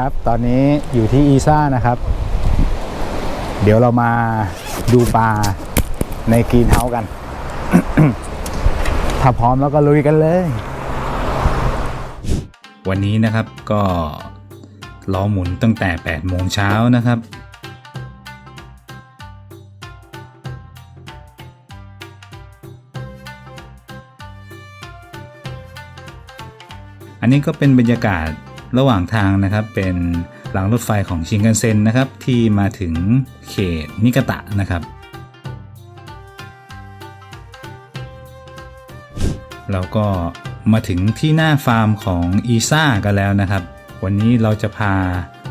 ครับ ตอนนี้อยู่ที่อีซ่านะครับ เดี๋ยวเรามาดูปลาในกรีนเฮาส์กัน ถ้าพร้อมแล้วก็ลุยกันเลย วันนี้นะครับก็ล้อหมุนตั้งแต่ 8 โมงเช้านะครับอันนี้ก็เป็นบรรยากาศ ระหว่างทางนะครับเป็นรางรถไฟของชินคันเซ็นนะครับที่มาถึงเขตนิกตะนะครับเราก็มาถึงที่หน้าฟาร์มของอีซ่ากันแล้วนะครับ วันนี้เราจะพา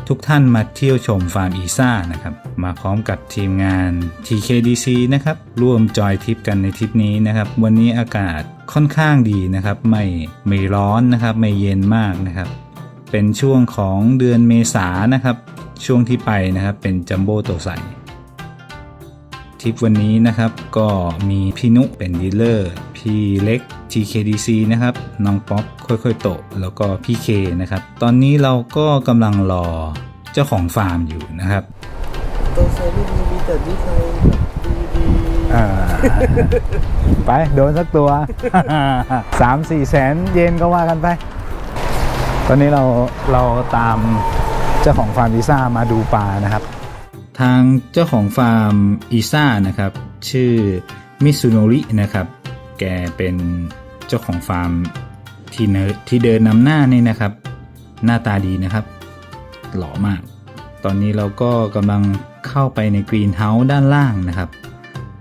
ทุกท่านมาเที่ยวชมฟาร์มอีซ่านะครับ มาพร้อมกับทีมงาน TKDC นะครับ ร่วมจอยทริปกันในทริปนี้นะครับ วันนี้อากาศค่อนข้างดีนะครับ ไม่ไม่ร้อนนะครับ ไม่เย็นมากนะครับ เป็นช่วงของเดือนเมษานะครับ ช่วงที่ไปนะครับเป็นจัมโบ้ตัวใสทริปวันนี้นะครับก็มีพี่นุเป็นดีลเลอร์ พี่เล็ก TKDC นะครับน้องป๊อปค่อยๆโตะแล้วก็พี่เคนะครับ ตอนนี้เราก็กำลังรอเจ้าของฟาร์มอยู่นะครับ ตัวไซไม่ดีมีแต่นิสัยดีดีอ่าไป โดนสักตัวสามสี่แสนเยนก็ว่ากันไป ตอนนี้เราเราตามเจ้าของฟาร์มวีซ่ามาดูปลานะครับ ทางเจ้าของฟาร์มอีซ่านะครับ ชื่อมิซุโนรินะครับ แกเป็นเจ้าของฟาร์มที่เนที่เดินนำหน้านี่นะครับ หน้าตาดีนะครับ หล่อมาก ตอนนี้เราก็กำลังเข้าไปในกรีนเฮาส์ด้านล่างนะครับ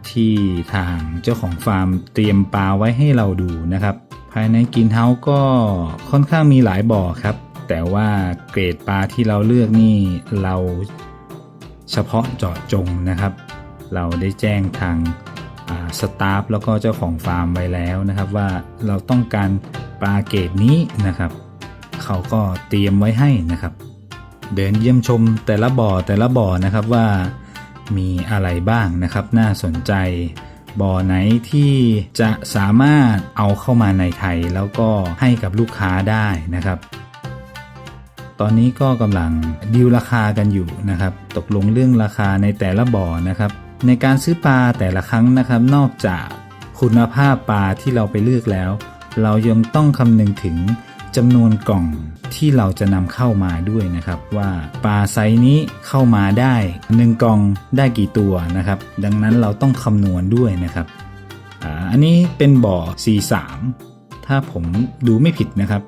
ที่ทางเจ้าของฟาร์มเตรียมปลาไว้ให้เราดูนะครับ ภายในกรีนเฮาก็ค่อนข้างมีหลายบ่อครับ แต่ว่าเกรดปลาที่เราเลือกนี่เราเฉพาะเจาะจงนะครับ เราได้แจ้งทางสตาฟแล้วก็เจ้าของฟาร์มไว้แล้วนะครับ ว่าเราต้องการปลาเกรดนี้นะครับ เขาก็เตรียมไว้ให้นะครับ เดินเยี่ยมชมแต่ละบ่อแต่ละบ่อนะครับว่ามีอะไรบ้างนะครับ น่าสนใจ บ่อไหนที่จะสามารถเอาเข้ามาในไทยแล้วก็ให้กับลูกค้าได้นะครับ ตอนนี้ก็กำลังดีลราคากันอยู่นะครับ ตกลงเรื่องราคาในแต่ละบ่อนะครับ ในการซื้อปลาแต่ละครั้งนะครับ นอกจากคุณภาพปลาที่เราไปเลือกแล้ว เรายังต้องคำนึงถึงจำนวนกล่อง ที่เราจะนำเข้ามาด้วยนะครับว่าปลาไซส์นี้เข้ามาได้ 1กล่องได้กี่ตัวนะครับ ดังนั้นเราต้องคำนวณด้วยนะครับอาอันนี้เป็นบ่อ C3 ถ้าผมดูไม่ผิดนะครับ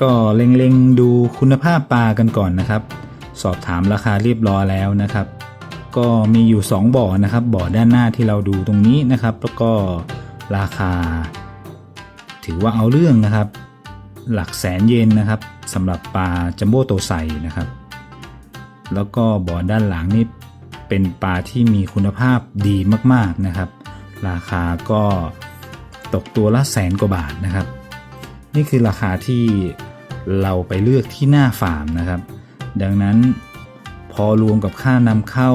ก็เล็งๆดูคุณภาพปลากันก่อนนะครับ สอบถามราคาเรียบร้อยแล้วนะครับ ก็มีอยู่ 2 บ่อนะครับ บ่อด้านหน้าที่เราดูตรงนี้นะครับ แล้วก็ราคา ถือว่าเอาเรื่องนะครับ หลักแสนเยนนะครับสำหรับปลาจัมโบ้โตไซนะครับ แล้วก็บ่อด้านหลังนี่เป็นปลาที่มีคุณภาพดีมากๆนะครับ ราคาก็ตกตัวละแสนกว่าบาทนะครับ นี่คือราคาที่เราไปเลือกที่หน้าฟาร์มนะครับ ดังนั้นพอรวมกับค่านำเข้า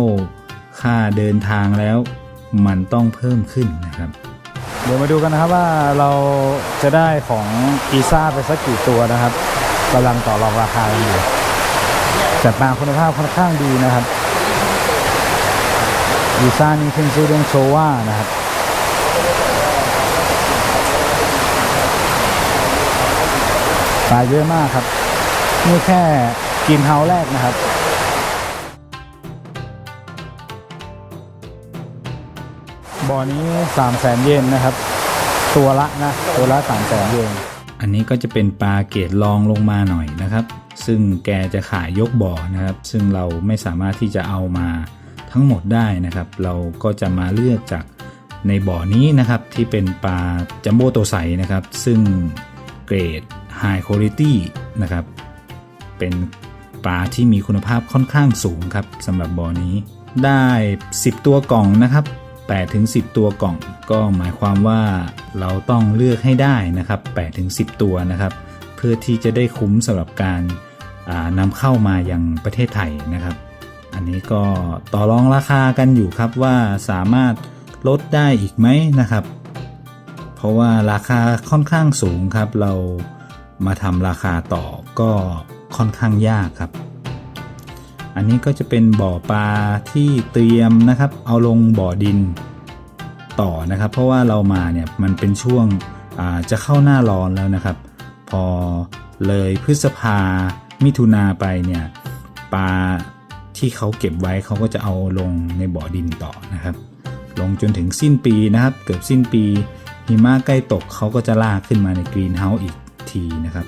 ค่าเดินทางแล้ว มันต้องเพิ่มขึ้นนะครับ เดี๋ยวมาดูกันนะครับว่าเราจะได้ของอีซ่าไปสักกี่ตัวนะครับกำลังต่อรองราคากันอยู่แต่ปลาคุณภาพค่อนข้างดีนะครับอีซ่านี่ขึ้นชื่อเรื่องโชว่านะครับปลาเยอะมากครับ นี่แค่กินเฮาแรกนะครับ บ่อนี้3 0 0แสนเยนนะครับ ตัวละนะตัวละ3 0 0แสนเยนอันนี้ก็จะเป็นปลาเกรดรองลงมาหน่อยนะครับ ซึ่งแกจะขายยกบ่อนะครับ ซึ่งเราไม่สามารถที่จะเอามาทั้งหมดได้นะครับ เราก็จะมาเลือกจากในบ่อนี้นะครับที่เป็นปลาจัมโบ้โตไซนะครับ ซึ่งเกรด High Quality นะครับ เป็นปลาที่มีคุณภาพค่อนข้างสูงครับสำหรับบ่อนี้ได้ 10 ตัวกล่องนะครับ 8ถึง10 ตัวกล่อง ก็หมายความว่าเราต้องเลือกให้ได้นะครับ8ถึง10 ตัวนะครับ เพื่อที่จะได้คุ้มสำหรับการนำเข้ามายังประเทศไทยนะครับ อันนี้ก็ต่อรองราคากันอยู่ครับว่าสามารถลดได้อีกไหมนะครับ เพราะว่าราคาค่อนข้างสูงครับ เรามาทำราคาต่อก็ค่อนข้างยากครับ อันนี้ก็จะเป็นบ่อปลาที่เตรียมนะครับ เอาลงบ่อดินต่อนะครับ เพราะว่าเรามาเนี่ยมันเป็นช่วงจะเข้าหน้าร้อนแล้วนะครับ พอเลยพฤษภามิถุนาไปเนี่ยปลาที่เขาเก็บไว้เขาก็จะเอาลงในบ่อดินต่อนะครับ ลงจนถึงสิ้นปีนะครับ เกือบสิ้นปีหิมะใกล้ตกเขาก็จะลากขึ้นมาในกรีนเฮาส์อีกทีนะครับ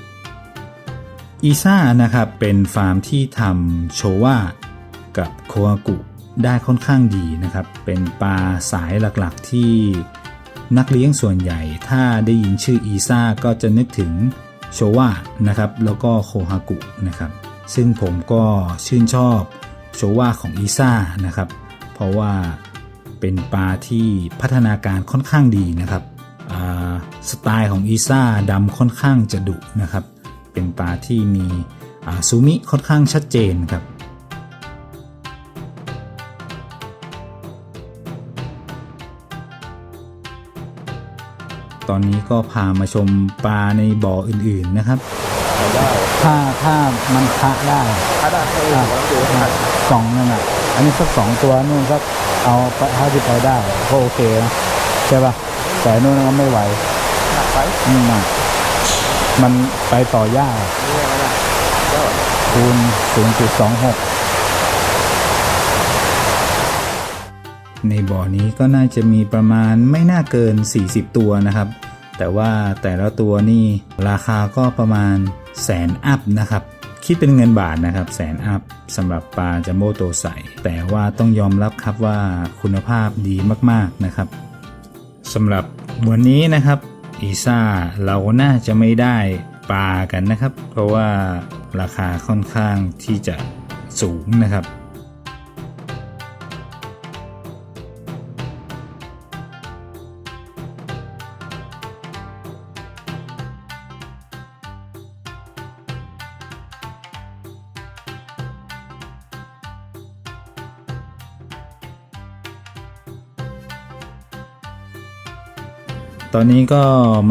อีซ่านะครับเป็นฟาร์มที่ทำโชว่ากับโคอากุได้ค่อนข้างดีนะครับ เป็นปลาสายหลักๆที่นักเลี้ยงส่วนใหญ่ ถ้าได้ยินชื่ออีซ่าก็จะนึกถึงโชว่านะครับ แล้วก็โคฮากุนะครับ ซึ่งผมก็ชื่นชอบโชว่าของอีซ่านะครับ เพราะว่าเป็นปลาที่พัฒนาการค่อนข้างดีนะครับสไตล์ของอีซ่าดำค่อนข้างจะดุนะครับ เป็นปลาที่มีอ่าซูมิค่อนข้างชัดเจนครับตอนนี้ก็พามาชมปลาในบ่ออื่นๆนะครับได้ถ้าถ้ามันคะได้ถ้าได้ให้เราดูให้สองนั่นอะ อันนี้สักสองตัวนู่นสักเอาไปเท่าที่ไปได้ก็โอเคนะใช่ปะแต่นู่นก็ไม่ไหวหนักไปอืมอะ มันไปต่อยากนี่ไงนะก็คูณ 0.26 ในบ่อนี้ก็น่าจะมีประมาณไม่น่าเกิน 40 ตัวนะครับ แต่ว่าแต่ละตัวนี่ราคาก็ประมาณแสนอัพนะครับคิดเป็นเงินบาทนะครับแสนอัพสำหรับปลาจัมโบ้โตใส แต่ว่าต้องยอมรับครับว่าคุณภาพดีมากๆนะครับสำหรับวันนี้นะครับ อีซ่าเราน่าจะไม่ได้ปลากันนะครับ เพราะว่าราคาค่อนข้างที่จะสูงนะครับ ตอนนี้ก็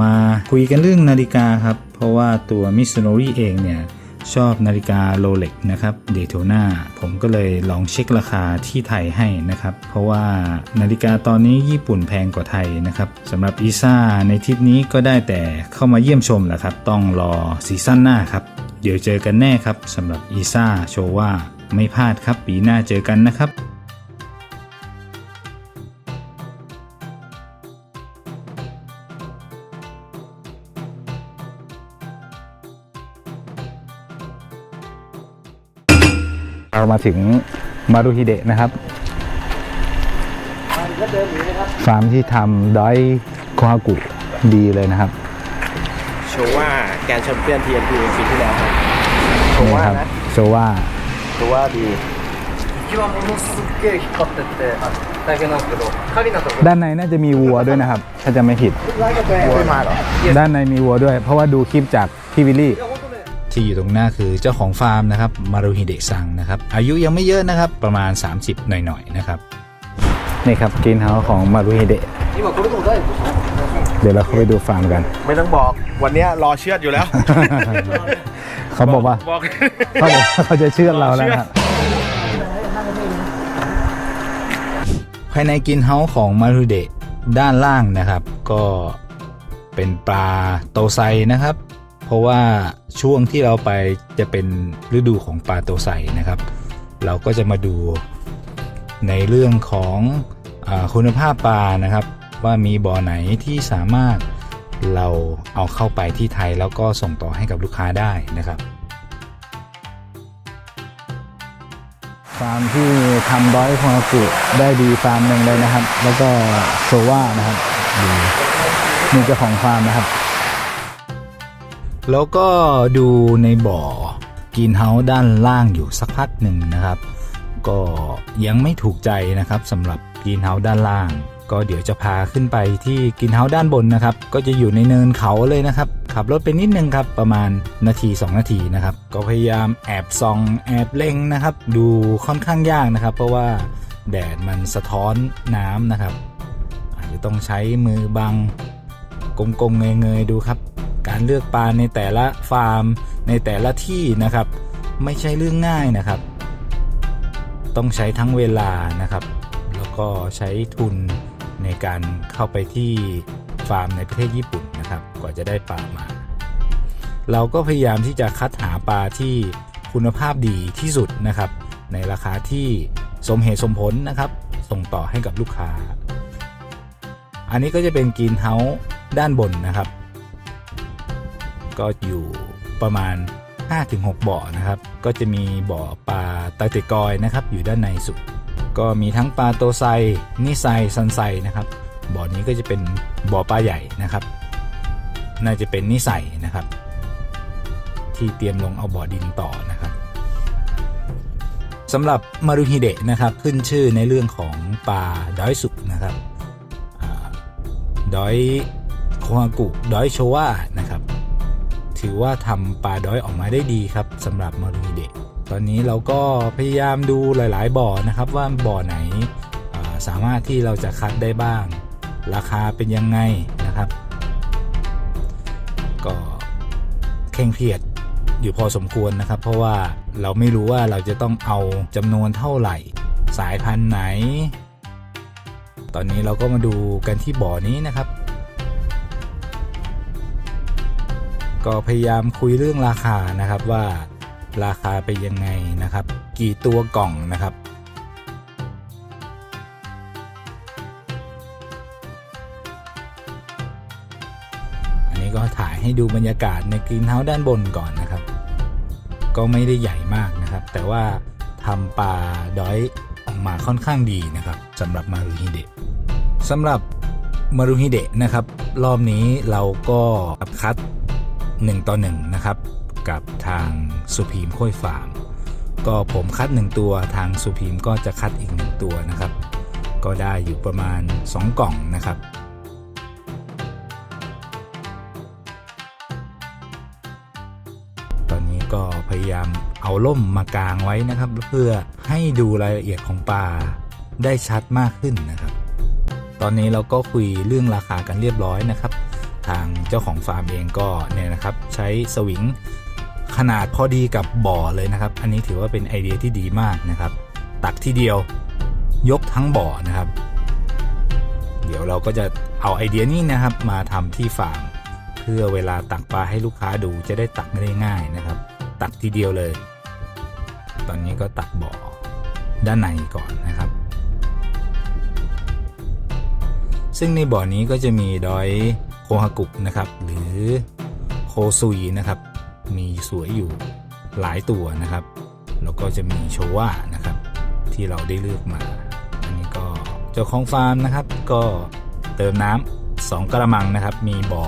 มาคุยกันเรื่องนาฬิกาครับ เพราะว่าตัวมิ s ู n o r i เองเนี่ยชอบนาฬิกาโรเล็กนะครับเดโ t นาผมก็เลยลองเช็คราคาที่ไทยให้นะครับ เพราะว่านาฬิกาตอนนี้ญี่ปุ่นแพงกว่าไทยนะครับสำหรับอีซ่าในทริปนี้ก็ได้แต่เข้ามาเยี่ยมชมแหละครับ ต้องรอซีซั่นหน้าครับ เดี๋ยวเจอกันแน่ครับสำหรับอีซ่าโชว่าไม่พลาดครับ ปีหน้าเจอกันนะครับ เรามาถึงมารุฮิเดะนะครับฟาร์มที่ทำดอยโคอากุดีเลยนะครับโชว่าแกนแชมเปี้ยนทีเอ็นพีปีที่แล้วครับโชว่านะโชว่าโชว่าดีด้านในน่าจะมีวัวด้วยนะครับ ถ้าจะไม่ผิดวัวมาหรอด้านในมีวัวด้วย เพราะว่าดูคลิปจากพี่วิลลี่ ที่อยู่ตรงหน้าคือเจ้าของฟาร์มนะครับมารุฮิเดซังนะครับอายุยังไม่เยอะนะครับประมาณ 30 หน่อยๆนะครับนี่ครับกินเฮาของมารุฮิเดะเดี๋ยวเราเข้าไปดูฟาร์มกัน ไม่ต้องบอกวันนี้รอเชือดอยู่แล้ว เขาบอกว่าบอกเขาเขาจะเชื่อดเราแล้วภายในกินเฮาของมารุเดะด้านล่างนะครับ ก็เป็นปลาโตไซนะครับ เพราะว่าช่วงที่เราไปจะเป็นฤดูของปลาโตไซนะครับ เราก็จะมาดูในเรื่องของอคุณภาพปลานะครับ ว่ามีบ่อไหนที่สามารถเราเอาเข้าไปที่ไทยแล้วก็ส่งต่อให้กับลูกค้าได้นะครับฟาร์มที่ทำร้อยคอกุได้ดีฟาร์มหนึ่งเลยนะครับ แล้วก็โซว่านะครับดีนี่เจ้าของฟาร์มนะครับ แล้วก็ดูในบ่อกินเฮาส์ด้านล่างอยู่สักพักหนึ่งนะครับ ก็ยังไม่ถูกใจนะครับสำหรับกินเฮาส์ด้านล่าง ก็เดี๋ยวจะพาขึ้นไปที่กินเฮาส์ด้านบนนะครับ ก็จะอยู่ในเนินเขาเลยนะครับ ขับรถไปนิดนึงครับประมาณนาที 2 นาทีนะครับ ก็พยายามแอบส่องแอบเล็งนะครับ ดูค่อนข้างยากนะครับ เพราะว่าแดดมันสะท้อนน้ำนะครับอาจจะต้องใช้มือบังกลมๆเงยๆดูครับ การเลือกปลาในแต่ละฟาร์ม ในแต่ละที่นะครับ ไม่ใช่เรื่องง่ายนะครับ ต้องใช้ทั้งเวลานะครับ แล้วก็ใช้ทุนในการเข้าไปที่ฟาร์มในประเทศญี่ปุ่นนะครับ กว่าจะได้ปลามา เราก็พยายามที่จะคัดหาปลาที่คุณภาพดีที่สุดนะครับ ในราคาที่สมเหตุสมผลนะครับ ส่งต่อให้กับลูกค้า อันนี้ก็จะเป็นกรีนเฮาส์ด้านบนนะครับ ก็อยู่ประมาณ 5-6 บ่อนะครับ ก็จะมีบ่อปลาไตเตกอยนะครับ อยู่ด้านในสุด ก็มีทั้งปลาโตไซนิไซซันไซนะครับ บ่อนี้ก็จะเป็นบ่อปลาใหญ่นะครับ น่าจะเป็นนิสัยนะครับ ที่เตรียมลงเอาบ่อดินต่อนะครับสำหรับมารุฮิเดะนะครับขึ้นชื่อในเรื่องของปลาดอยสุกนะครับอดอยโคฮากุดอยโชวานะครับ ถือว่าทำปลาดอยออกมาได้ดีครับสำหรับมารุเดะตอนนี้เราก็พยายามดูหลาย ๆ บ่อนะครับ ว่าบ่อไหนสามารถที่เราจะคัดได้บ้าง ราคาเป็นยังไงนะครับ ก็เคร่งเครียดอยู่พอสมควรนะครับ เพราะว่าเราไม่รู้ว่าเราจะต้องเอาจำนวนเท่าไหร่ สายพันธุ์ไหน ตอนนี้เราก็มาดูกันที่บ่อนี้นะครับ ก็พยายามคุยเรื่องราคานะครับว่าราคาเป็นยังไงนะครับ กี่ตัวกล่องนะครับ อันนี้ก็ถ่ายให้ดูบรรยากาศในกรีนเฮาส์ด้านบนก่อนนะครับ ก็ไม่ได้ใหญ่มากนะครับ แต่ว่าทำปลาดอยออกมาค่อนข้างดีนะครับสำหรับมารุฮิเดะสำหรับมารุฮิเดะนะครับ รอบนี้เราก็คัด 1 ต่อ 1 นะครับ กับทางสุพีมโค้ยฟาร์มก็ผมคัด 1 ตัวทางสุพีมก็จะคัดอีก 1 ตัวนะครับ ก็ได้อยู่ประมาณ 2 กล่องนะครับตอนนี้ก็พยายามเอาล่มมากางไว้นะครับ เพื่อให้ดูรายละเอียดของปลาได้ชัดมากขึ้นนะครับ ตอนนี้เราก็คุยเรื่องราคากันเรียบร้อยนะครับ ทางเจ้าของฟาร์มเองก็เนี่ยนะครับใช้สวิงขนาดพอดีกับบ่อเลยนะครับ อันนี้ถือว่าเป็นไอเดียที่ดีมากนะครับ ตักที่เดียวยกทั้งบ่อนะครับ เดี๋ยวเราก็จะเอาไอเดียนี้นะครับ มาทำที่ฟาร์มเพื่อเวลาตักปลาให้ลูกค้าดูจะได้ตักได้ง่ายนะครับ ตักทีเดียวเลย ตอนนี้ก็ตักบ่อด้านในก่อนนะครับ ซึ่งในบ่อนี้ก็จะมีดอย ฮากุนะครับ หรือโคซุยนะครับ มีสวยอยู่หลายตัวนะครับ แล้วก็จะมีโชว่านะครับ ที่เราได้เลือกมา อันนี้ก็เจ้าของฟาร์มนะครับ ก็เติมน้ำสองกระมังนะครับ มีบ่อ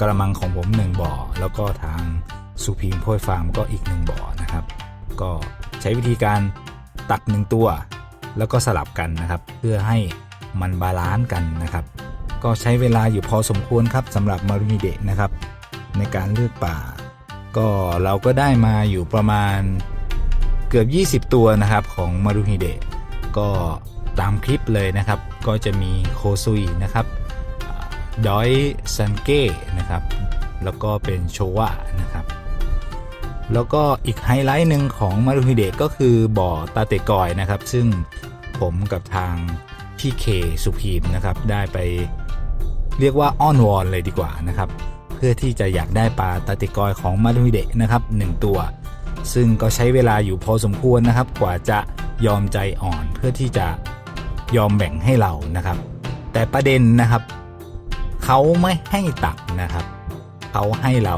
กระมังของผมหนึ่งบ่อ แล้วก็ทางสุพีมโพยฟาร์มก็อีกหนึ่งบ่อนะครับ ก็ใช้วิธีการตักหนึ่งตัว แล้วก็สลับกันนะครับ เพื่อให้มันบาลานซ์กันนะครับ ก็ใช้เวลาอยู่พอสมควรครับสำหรับมารุมิเดะนะครับ ในการเลือกป่า ก็เราก็ได้มาอยู่ประมาณเกือบ 20 ตัวนะครับของมารุฮิเดะก็ตามคลิปเลยนะครับ ก็จะมีโคซุยนะครับดอยซันเก้นะครับ แล้วก็เป็นโชวะนะครับ แล้วก็อีกไฮไลท์หนึ่งของมารุฮิเดะก็คือบ่อตาเตกอยนะครับ ซึ่งผมกับทางพี่เคสุพีมนะครับ ได้ไป เรียกว่าอ้อนวอนเลยดีกว่านะครับ เพื่อที่จะอยากได้ปลาตาติกอยของมารุฮิเดะนะครับ1ตัว ซึ่งก็ใช้เวลาอยู่พอสมควรนะครับ กว่าจะยอมใจอ่อนเพื่อที่จะยอมแบ่งให้เรานะครับ แต่ประเด็นนะครับ เขาไม่ให้ตักนะครับ เขาให้เรา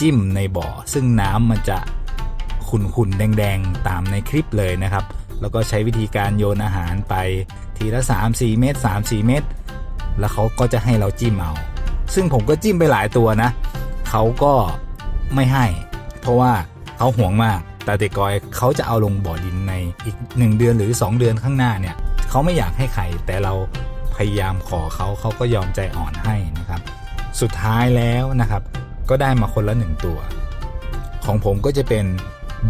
จิ้มในบ่อ ซึ่งน้ำมันจะขุ่นๆ แดงๆ ตามในคลิปเลยนะครับ แล้วก็ใช้วิธีการโยนอาหารไปทีละ 3-4 เม็ด3-4 เม็ด แล้วเขาก็จะให้เราจิ้มเอา ซึ่งผมก็จิ้มไปหลายตัวนะ เขาก็ไม่ให้ เพราะว่าเขาห่วงมาก แต่เตกกอยเขาจะเอาลงบ่อดินในอีก 1 เดือนหรือ 2 เดือนข้างหน้าเนี่ย เขาไม่อยากให้ใครแต่เราพยายามขอเขาเขาก็ยอมใจอ่อนให้นะครับ สุดท้ายแล้วนะครับ ก็ได้มาคนละ 1 ตัว ของผมก็จะเป็น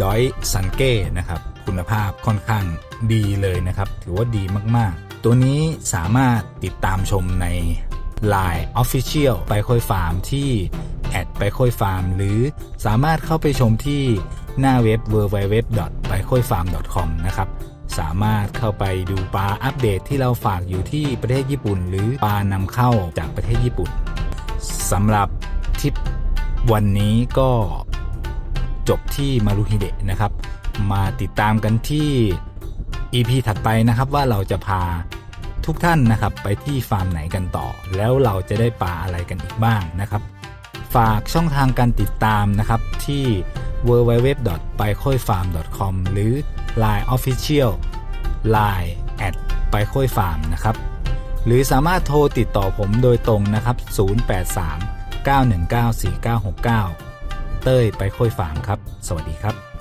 ดอยซันเก้นะครับ คุณภาพค่อนข้างดีเลยนะครับ ถือว่าดีมากๆ ตัวนี้สามารถติดตามชมใน Line Official ไปค่อยฟาร์มที่แอดไปค่อยฟาร์ม หรือสามารถเข้าไปชมที่หน้าเว็บ w w w p a i k o i f a r m c o m นะครับ สามารถเข้าไปดูปลาอัปเดตที่เราฝากอยู่ที่ประเทศญี่ปุ่น หรือปลานำเข้าจากประเทศญี่ปุ่นสำหรับทริปวันนี้ก็จบที่มารุฮิเดะนะครับ มาติดตามกันที่ EP ถัดไปนะครับว่าเราจะพา ทุกท่านนะครับไปที่ฟาร์มไหนกันต่อ แล้วเราจะได้ปลาอะไรกันอีกบ้างนะครับ ฝากช่องทางการติดตามนะครับที่ w w w p a i k o i f a r m c o m หรือ Line Official Line at p a i k o i f a r m นะครับหรือสามารถโทรติดต่อผมโดยตรงนะครับ 083 919 4969 เต้ยไปค่อยฟาร์มครับ สวัสดีครับ